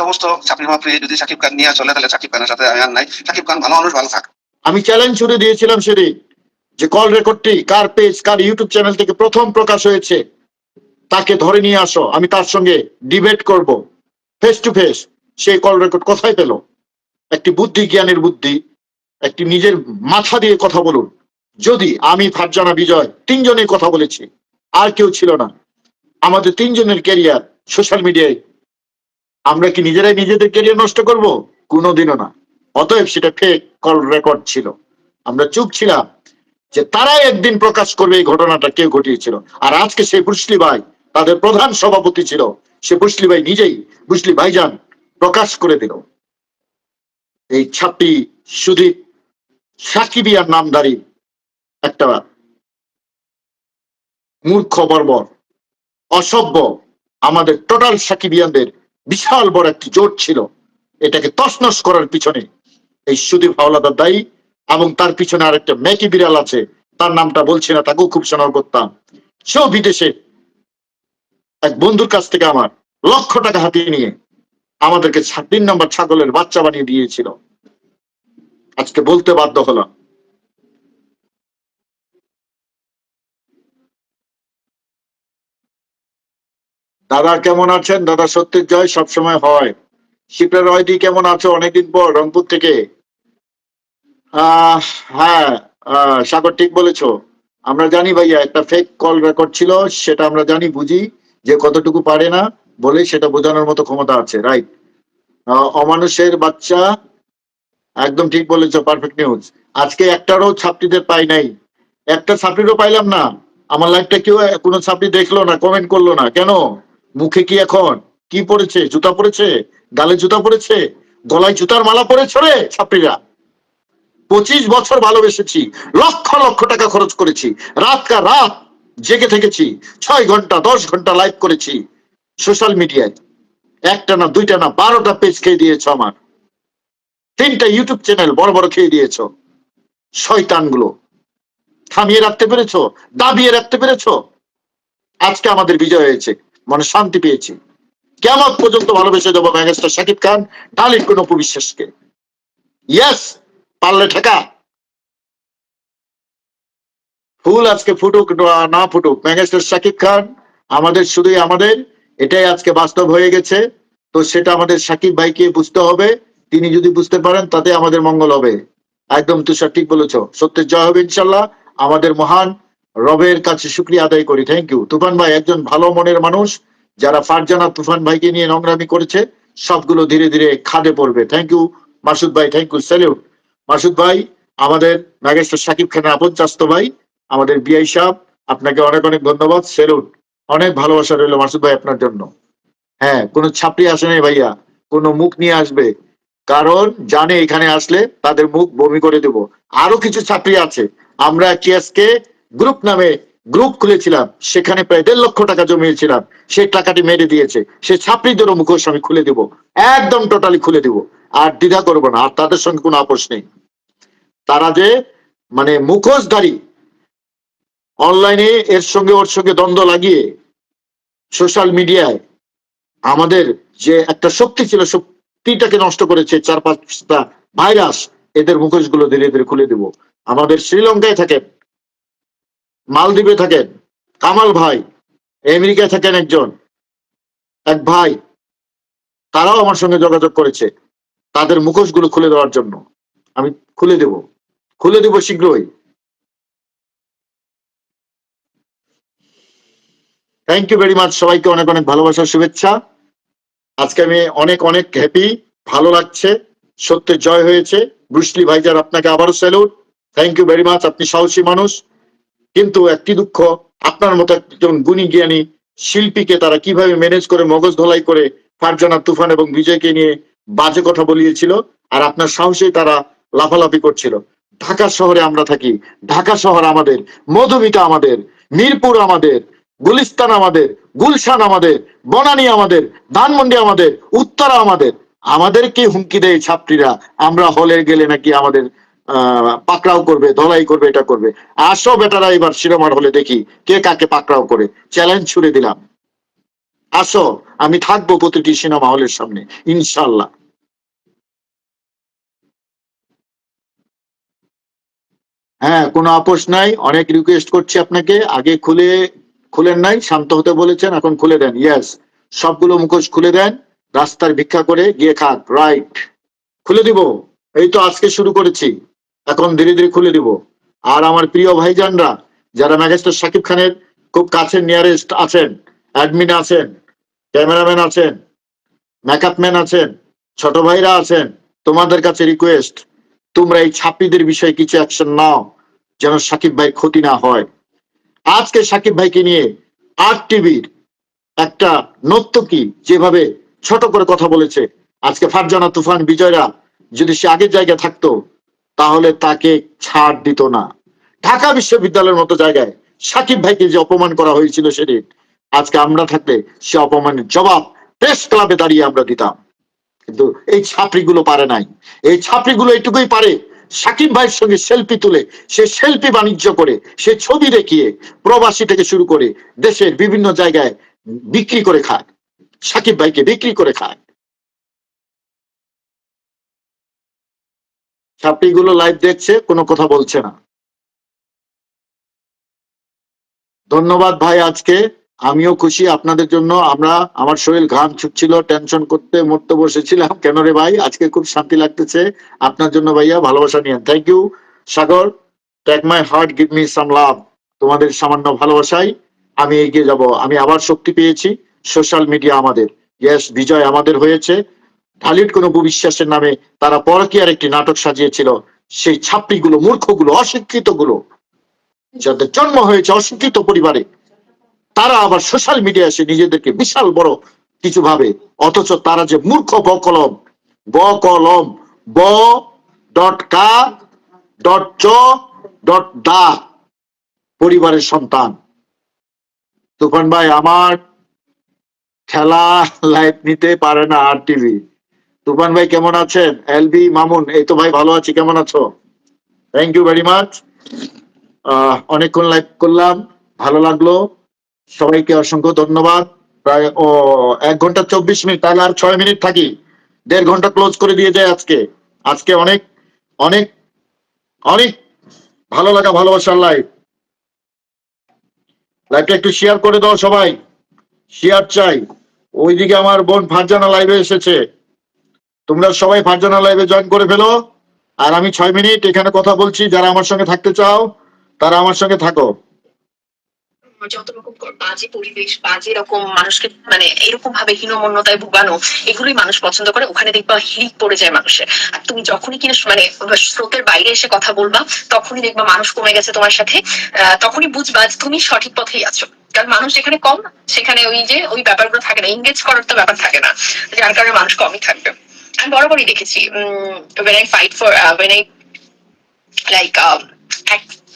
সমস্ত চাকরি মাকরি যদি সাকিব খান নিয়ে চলে, তাহলে সাকিব খানের সাথে আমি আর নাই। সাকিব খান ভালো মানুষ, ভালো থাক। আমি চ্যালেঞ্জ ছুড়ে দিয়েছিলাম সেদিন যে কল রেকর্ডটি কার পেজ কার ইউটিউব চ্যানেল থেকে প্রথম প্রকাশ হয়েছে, তাকে ধরে নিয়ে আসো। আমি তার সঙ্গে ডিবেট করব। ফেস টু ফেস সেই কল রেকর্ড কোথায় পেল? একটি বুদ্ধি জ্ঞানের বুদ্ধি, একটি নিজের মাথা দিয়ে কথা বলুন। যদি আমি, ফারজানা বিজয় তিনজনে কথা বলেছি, আর কেউ ছিল না। আমাদের তিনজনের ক্যারিয়ার সোশ্যাল মিডিয়ায় আমরা কি নিজেরাই নিজেদের ক্যারিয়ার নষ্ট করব? কোনোদিনও না। অতএব সেটা ফেক কল রেকর্ড ছিল। আমরা চুপ ছিলাম যে তারাই একদিন প্রকাশ করবে এই ঘটনাটা কেউ ঘটিয়েছিল। আর আজকে সেই বুসলি ভাই, তাদের প্রধান সভাপতি ছিল, সে বুসলি ভাই নিজেই বুসলি ভাইজান প্রকাশ করে দিল। এই ছাপটি সুদীপ সাকিবিয়ার নামধারী একটা মূর্খ বর্বর, অসভ্য, আমাদের টোটাল সাকিবিয়ানদের বিশাল বড় একটি জোট ছিল। এটাকে তসনস করার পিছনে এই সুদীপ হাওলাদার দায়ী এবং তার পিছনে আরেকটা মেকি বিড়াল আছে। তার নামটা বলছি না, তাকেও খুব শোনার করতাম সেও বিদেশে এক বন্ধুর কাছ থেকে আমার লক্ষ টাকা হাতিয়ে নিয়ে আমাদেরকে তিন নম্বর ছাগলের বাচ্চা বানিয়ে দিয়েছিল। আজকে বলতে বাধ্য হলাম। দাদা কেমন আছেন? দাদা সত্যের জয় সবসময় হয়। শিপ্রা রয়দি কেমন আছো অনেকদিন পর রংপুর থেকে? হ্যাঁ সাগর ঠিক বলেছ। আমরা জানি ভাইয়া, একটা ফেক কল রেকর্ড ছিল, সেটা আমরা জানি, বুঝি, যে কতটুকু পারে না বলে সেটা বোঝানোর মতো ক্ষমতা আছে রাইট অমানুষের বাচ্চা, একদম ঠিক বলেছ পারফেক্ট নিউজ আজকে একটারও ছাত্রীদের পাই নাই। একটা ছাত্রীরও পাইলাম না। আমার লাইফটা কেউ, কোনো ছাত্রী দেখল না কমেন্ট করল না। কেন? মুখে কি এখন? কি পড়েছে জুতা পড়েছে গালে জুতা পড়েছে গলায় জুতার মালা পড়েছে রে ছাত্রীরা? পঁচিশ বছর ভালোবেসেছি, লক্ষ লক্ষ টাকা খরচ করেছি, রাত কা রাত জেগে থেকেছি, ছয় ঘণ্টা, দশ ঘণ্টা লাইভ করেছি সোশ্যাল মিডিয়ায় একটা না, দুইটা না, বারোটা পেজ খেয়ে দিয়েছ আমার। তিনটা ইউটিউব চ্যানেল বড় বড় খেয়ে দিয়েছ। শয়তানগুলো। থামিয়ে রাখতে পেরেছ? দাবিয়ে রাখতে পেরেছ? আজকে আমাদের বিজয় হয়েছে। মানে শান্তি পেয়েছি। কেমন পর্যন্ত ভালোবেসে দেবো ম্যাগেস্টার শাকিব খান? ডালির কোন উপবিশ্বাসকে ইয়েস পারলে ঠেকা। ফুল আজকে ফুটুক না- ফুটুক। ম্যাগেস্টার শাকিব খান, আমাদের শুধুই আমাদের, এটাই আজকে বাস্তব হয়ে গেছে। তো সেটা আমাদের সাকিব ভাইকে বুঝতে হবে। তিনি যদি বুঝতে পারেন, তাতে আমাদের মঙ্গল হবে। একদম তুষার ঠিক বলেছ। সত্যের জয় হবে ইনশাল্লাহ। আমাদের মহান রবের কাছে শুক্রিয়া আদায় করি। থ্যাংক ইউ তুফান ভাই একজন ভালো মনের মানুষ, যারা ফারজানা তুফান ভাইকে নিয়ে নোংরামি করেছে, সবগুলো ধীরে ধীরে খাদে পড়বে। থ্যাংক ইউ মাসুদ ভাই থ্যাংক ইউ স্যালিউট মাসুদ ভাই, আমাদের ম্যাগেস্টার সাকিব খানের আপন চাস্ত ভাই, আমাদের বিআই সাহেব, আপনাকে অনেক অনেক ধন্যবাদ সেলুট অনেক ভালোবাসা রইল মাসুদ ভাই আপনার জন্য। হ্যাঁ কোনো ছাপড়ি আসে নাই ভাইয়া, কোনো মুখ নিয়ে আসবে। কারণ জানে এখানে আসলে তাদের মুখ বমি করে দেব। আরও কিছু ছাত্রী আছে। আমরা কিয়াসকে গ্রুপ নামে গ্রুপ খুলেছিলাম, সেখানে প্রায় দেড় লক্ষ টাকা জমিয়েছিলাম, সেই টাকাটি মেরে দিয়েছে, সে ছাত্রীদেরও মুখোশ আমি খুলে দেব, একদম টোটালি খুলে দিব, আর দ্বিধা করব না, আর তাদের সঙ্গে কোনো আপোষ নেই। তারা যে মানে মুখোশধারী, অনলাইনে এর সঙ্গে ওর সঙ্গে দ্বন্দ্ব লাগিয়ে সোশ্যাল মিডিয়ায় আমাদের যে একটা শক্তি ছিল, শক্তিটাকে নষ্ট করেছে চার পাঁচটা ভাইরাস, এদের মুখোশগুলো ধীরে ধীরে খুলে দেব। আমাদের শ্রীলঙ্কায় থাকেন মালদ্বীপে থাকেন কামাল ভাই, আমেরিকায় থাকেন একজন, এক ভাই। তারাও আমার সঙ্গে যোগাযোগ করেছে তাদের মুখোশগুলো খুলে দেওয়ার জন্য। আমি খুলে দেব খুলে দেব শীঘ্রই। থ্যাংক ইউ ভেরি মাচ সবাইকে অনেক অনেক ভালোবাসার শুভেচ্ছা। আজকে আমি অনেক অনেক হ্যাপি ভালো লাগছে সত্যের জয় হয়েছে। ব্রুসলি ভাইজার আপনাকে আবারও salute thank you very much আপনি সাহসী মানুষ। কিন্তু একটি দুঃখ, আপনার মতো একজন গুণী জ্ঞানী শিল্পীকে তারা কীভাবে ম্যানেজ করে, মগজ ধলাই করে ফারজানা তুফান এবং বিজয়কে নিয়ে বাজে কথা বলিয়েছিল আর আপনার সাহসেই তারা লাফালাফি করছিল। ঢাকা শহরে আমরা থাকি। ঢাকা শহর আমাদের, মধুমিতা আমাদের, মিরপুর আমাদের, গুলিস্তান আমাদের, গুলশান আমাদের, বনানী আমাদের, ধানমন্ডি আমাদের, উত্তরা আমাদের। আমাদেরকে হুমকি দেয় ছাত্রীরা, আমরা হলে গেলে নাকি আমাদের পাকড়াও করবে, ধলাই করবে, এটা করবে। আসো বেটারা এবার শিরোমার হলে দেখি কে কাকে পাকড়াও করে। চ্যালেঞ্জ ছুড়ে দিলাম। আসো, আমি থাকব প্রতিটি সিনেমা হলের সামনে ইনশাল্লাহ হ্যাঁ কোনো আপোষ নাই, অনেক রিকোয়েস্ট করছি আপনাকে। আগে খুলে, খুলেন নাই, শান্ত হতে বলেছেন, এখন খুলে দেন ইয়েস সবগুলো মুখোশ খুলে দেন, রাস্তার ভিক্ষা করে, গিয়ে খাক রাইট খুলে দিব, এই তো আজকে শুরু করেছি। এখন ধীরে ধীরে খুলে দিব। আর আমার প্রিয় ভাইজানরা, যারা ম্যাজিস্ট্রেট শাকিব খানের খুব কাছের নিয়ারেস্ট আছেন অ্যাডমিন আছেন, ক্যামেরাম্যান আছেন মেকআপ ম্যান আছেন, ছোট ভাইরা আছেন, তোমাদের কাছে রিকোয়েস্ট তোমরা এই ছাত্রীদের বিষয়ে কিছু অ্যাকশন নাও, যেন সাকিব ভাই ক্ষতি না হয়। আজকে সাকিব ভাইকে নিয়ে আর টিভির একটা নর্তকী যেভাবে ছোট করে কথা বলেছে, আজকে ফারজানা তুফান বিজয়রা, যদি সে আগের জায়গায় থাকতো তাহলে তাকে ছাড় দিত না। ঢাকা বিশ্ববিদ্যালয়ের মতো জায়গায় সাকিব ভাইকে যে অপমান করা হয়েছিল সেদিন, আজকে আমরা থাকলে সে অপমানের জবাব প্রেস ক্লাবে দাঁড়িয়ে আমরা দিতাম। কিন্তু এই ছাত্রীগুলো পারে নাই। এই ছাত্রীগুলো এটুকুই পারে, সাকিব ভাইয়ের সঙ্গে সেলফি তুলে সে সেলফি বাণিজ্য করে, সে ছবি দেখিয়ে প্রবাসী থেকে শুরু করে দেশের বিভিন্ন জায়গায় বিক্রি করে খায়। সাকিব ভাইকে বিক্রি করে খায়। ছাত্রীগুলো লাইভ দেখছে, কোনো কথা বলছে না। ধন্যবাদ ভাই আজকে। আমিও খুশি আপনাদের জন্য। আমরা, আমার শরীর ঘাম ছুটছিল টেনশন করতে মরতে বসেছিলাম। কেন রে ভাই? আজকে খুব শান্তি লাগতেছে। আপনার জন্য ভাইয়া ভালোবাসা নিয়ে। Thank you Sagar. Take my heart give me some love তোমাদের সামান্য ভালোবাসায় আমি এগিয়ে যাব। আমি আবার শক্তি পেয়েছি। সোশ্যাল মিডিয়া আমাদের। ইয়েস বিজয় আমাদের হয়েছে। ঢালির কোনো বিশ্বাসের নামে তারা পরকীয়ার একটি নাটক সাজিয়েছিল, সেই ছাত্রীগুলো মূর্খগুলো অশিক্ষিতগুলো যাদের জন্ম হয়েছে অশিক্ষিত পরিবারে, তারা আবার সোশ্যাল মিডিয়া এসে নিজেদেরকে বিশাল বড় কিছু ভাবে, অথচ তারা যে মূর্খ ব কলম ব কলম ব ডট কা ডট চ ডট দা পরিবারের সন্তান। তুফান ভাই, আমার খেলা লাইভ নিতে পারে না আর টিভি। তুফান ভাই কেমন আছেন? এলবি, মামুন, এই তো ভাই ভালো আছি, কেমন আছো? থ্যাংক ইউ ভেরি মাচ অনেকক্ষণ লাইভ করলাম, ভালো লাগল। সবাইকে অসংখ্য ধন্যবাদ। প্রায়, ও, এক ঘণ্টা চব্বিশ মিনিট, তাহলে আর ছয় মিনিট থাকি। দেড় ঘণ্টা ক্লোজ করে দিয়ে যায় আজকে। আজকে অনেক অনেক অনেক ভালো লাগা, ভালোবাসার লাইভ লাইভটা একটু শেয়ার করে দাও সবাই। শেয়ার চাই। ওইদিকে আমার বোন ফারজানা লাইভে এসেছে। তোমরা সবাই ফারজানা লাইভে জয়েন করে ফেলো। আর আমি ছয় মিনিট এখানে কথা বলছি, যারা আমার সঙ্গে থাকতে চাও, তারা আমার সঙ্গে থাকো। যত রকম বাজে পরিবেশ, বাজে রকম মানুষকে মানে এরকম ভাবে হীনমন্যতায় ভুগানো, এগুলোই মানুষ পছন্দ করে। ওখানে দেখবা হিড়িক পড়ে যায় মানুষের। আর তুমি যখনই কিনা মানে স্রোতের বাইরে এসে কথা বলবা, তখনই দেখবা মানুষ কমে গেছে তোমার সাথে। তখনই বুঝবা তুমি সঠিক পথেই আছো। কারণ মানুষ যেখানে কম, সেখানে ওই যে ওই ব্যাপারগুলো থাকে না। এঙ্গেজ করার তো ব্যাপার থাকে না। যার কারণে মানুষ কমই থাকবে। আমি বরাবরই দেখেছি when I fight for when I like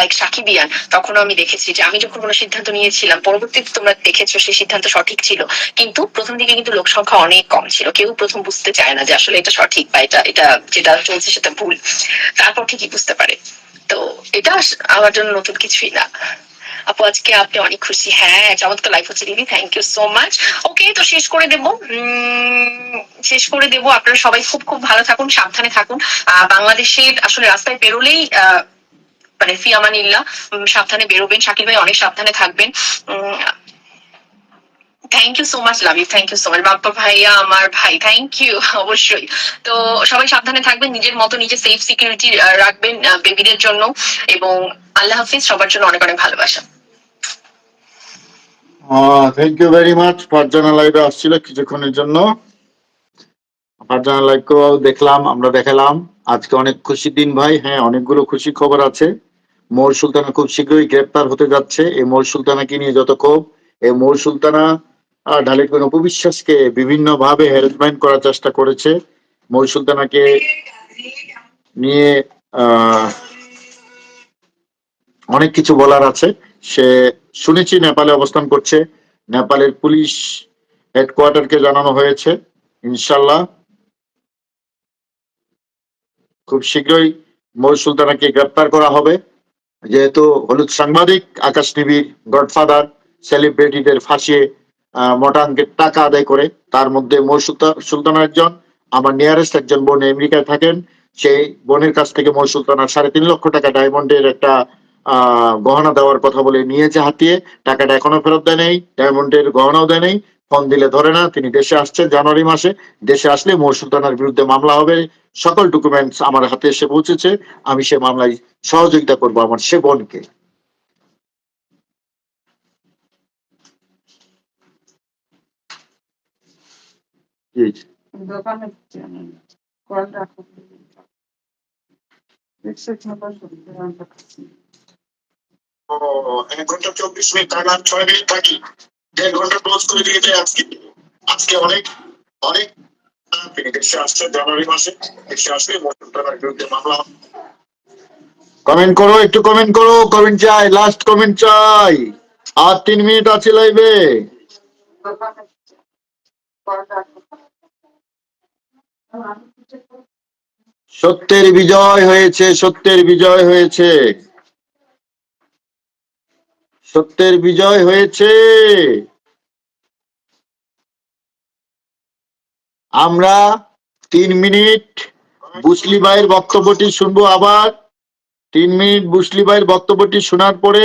like সাকিবিয়ান তখনও আমি দেখেছি যে আমি যখন কোনো সিদ্ধান্ত নিয়েছিলাম, পরবর্তীতে তোমরা দেখেছ সেই সিদ্ধান্ত সঠিক ছিল, কিন্তু প্রথম দিকে কিন্তু লোক সংখ্যা অনেক কম ছিল। কেউ প্রথম বুঝতে চায় না যে আসলে এটা সঠিক বা এটা এটা যেটা চলছে সেটা ভুল। তারপর ঠিকই বুঝতে পারে। তো এটা আমার জন্য নতুন কিছুই না। আপু আজকে আপনি অনেক খুশি। হ্যাঁ চমৎকার লাইফ হচ্ছে দিদি। Thank you so much okay তো শেষ করে দেব। শেষ করে দেব। আপনারা সবাই খুব খুব ভালো থাকুন সাবধানে থাকুন। বাংলাদেশের আসলে রাস্তায় বেরোলেই মানে ফিয়ামানিল্লাহ উম, সাবধানে বেরোবেন। শাকিল ভাই অনেক সাবধানে থাকবেন। Thank you so much love you thank you so much Bappa ভাইয়া আমার ভাই থ্যাংক ইউ অবশ্যই। তো সবাই সাবধানে থাকবেন। নিজের মতো নিজে সেফ সিকিউরিটি রাখবেন বেবিদের জন্য। এবং আল্লাহ হাফিজ সবার জন্য অনেক অনেক ভালোবাসা। Thank you very much Farzana লাইভে আসছিল কিছুক্ষণের জন্য। ফারজানা লাইভকেও দেখলাম, আমরা দেখালাম। আজকে অনেক খুশির দিন ভাই। হ্যাঁ অনেকগুলো খুশি খবর আছে। মোর সুলতানা খুব শীঘ্রই গ্রেপ্তার হতে যাচ্ছে। এই মোর সুলতানাকে নিয়ে যত ক্ষোভ, এই মোর সুলতানা ঢালির কোন উপবিশ্বাসকে বিভিন্ন ভাবে হ্যারাসমেন্ট করার চেষ্টা করেছে। মোর সুলতানাকে নিয়ে অনেক কিছু বলার আছে। সে শুনেছি নেপালে অবস্থান করছে। নেপালের পুলিশ হেডকোয়ার্টারকে জানানো হয়েছে। ইনশাল্লাহ খুব শীঘ্রই মোর সুলতানাকে গ্রেপ্তার করা হবে। যেহেতু হলুদ সাংবাদিক, আকাশ টিভির গডফাদার, সেলিব্রিটিদের ফাঁসিয়ে মোটা অঙ্কের টাকা আদায় করে, তার মধ্যে মৌসুলতা সুলতানা একজন, আমার নিয়ারেস্ট একজন বোন আমেরিকায় থাকেন। সেই বোনের কাছ থেকে মৌ সুলতানা সাড়ে তিন লক্ষ টাকা ডায়মন্ডের একটা গহনা দেওয়ার কথা বলে নিয়েছে হাতিয়ে। টাকাটা এখনও ফেরত দেয় নেই, ডায়মন্ডের গহনাও দেয় নেই, ফোন দিলে ধরে না, তিনি দেশে আসছেন জানুয়ারি মাসে। দেশে আসলে মৌ সুলতানার বিরুদ্ধে মামলা হবে, সকল ডকুমেন্টস আমার হাতে এসে পৌঁছেছে, আমি সে মামলায় সহযোগিতা করব আমার সে বোনকে। দোকানে এক ঘণ্টা চব্বিশ মিনিট ছয় মিনিট থাকি। দেড় ঘণ্টা ক্লোজ করে দিয়ে যায় আজকে। আজকে অনেক অনেক দেশে আসছে জানুয়ারি মাসে। দেশে বিরুদ্ধে মামলা কমেন্ট করো, একটু কমেন্ট করো। কমেন্ট চাই লাস্ট কমেন্ট চাই। আর তিন মিনিট আছে লাইভে সত্যের বিজয় হয়েছে, সত্যের বিজয় হয়েছে। সত্যের বিজয় হয়েছে। আমরা তিন মিনিট বুসলি ভাইয়ের বক্তব্যটি শুনব আবার। তিন মিনিট বুসলি ভাইয়ের বক্তব্যটি শোনার পরে